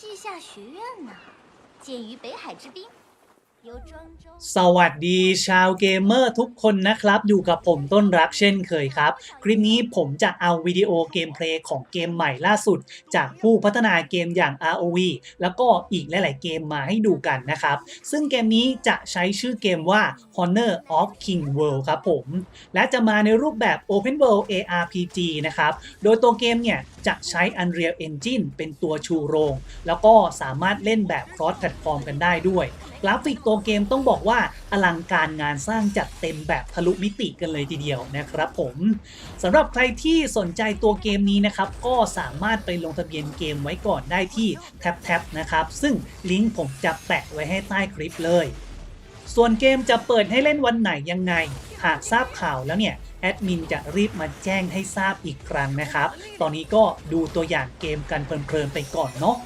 稷下学院呢，建于北海之滨， สวัสดีชาวเกมเมอร์ทุกคนนะครับ อยู่กับผมต้นรักเช่นเคยครับ คลิปนี้ผมจะเอาวิดีโอเกมเพลย์ของเกมใหม่ล่าสุด จากผู้พัฒนาเกมอย่าง ROV แล้วก็อีกหลาย ๆ เกมมาให้ดูกันนะครับ ซึ่งเกมนี้จะใช้ชื่อเกมว่า Honor of King World ครับผม และจะมาในรูปแบบ Open World ARPG นะครับ โดยตัวเกมเนี่ยจะใช้ Unreal Engine เป็นตัวชูโรง แล้วก็สามารถเล่นแบบ cross platform กันได้ด้วย กราฟิกตัวเกมต้องบอกว่าอลังการงานสร้างจัดเต็มแบบทะลุมิติกันเลยทีเดียวนะครับผมสำหรับใครที่สนใจตัวเกมนี้นะครับ ก็สามารถไปลงทะเบียนเกมไว้ก่อนได้ที่แท็บๆนะครับ ซึ่งลิงก์ผมจะแปะไว้ให้ใต้คลิปเลย ส่วนเกมจะเปิดให้เล่นวันไหนยังไง หากทราบข่าวแล้วเนี่ยแอดมินจะรีบมาแจ้งให้ทราบอีกครั้งนะครับ ตอนนี้ก็ดูตัวอย่างเกมกันเพลินๆไปก่อนเนาะ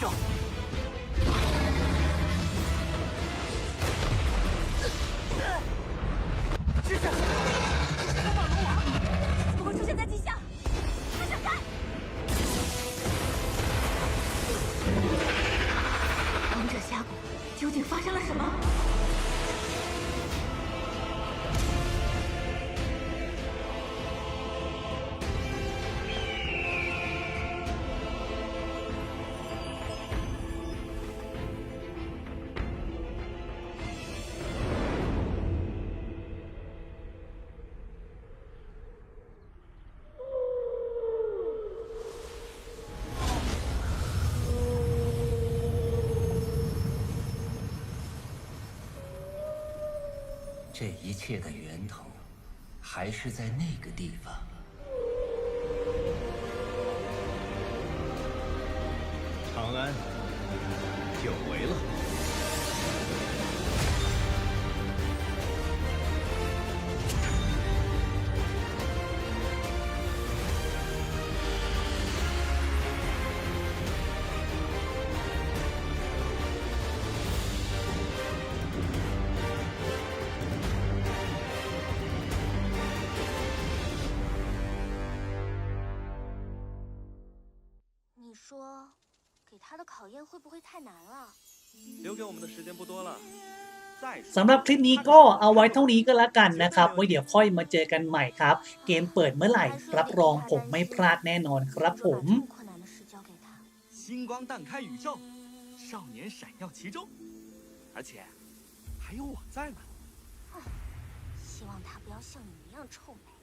然还会这种！支持！怎么会出现在地下？快闪开！王者峡谷究竟发生了什么？这一切的源头，还是在那个地方。长安，久违了。说，给他的考验会不会太难了？留给我们的时间不多了，再说 สำหรับคลิปนี้ก็เอาไว้เท่านี้ก็แล้วกันนะครับ ไว้เดี๋ยวค่อยมาเจอกันใหม่ครับ เกมเปิดเมื่อไหร่ รับรองผมไม่พลาดแน่นอนครับผม 把这么困难的事交给他，星光荡开宇宙，少年闪耀其中，而且还有我在呢。希望他不要像你一样臭美。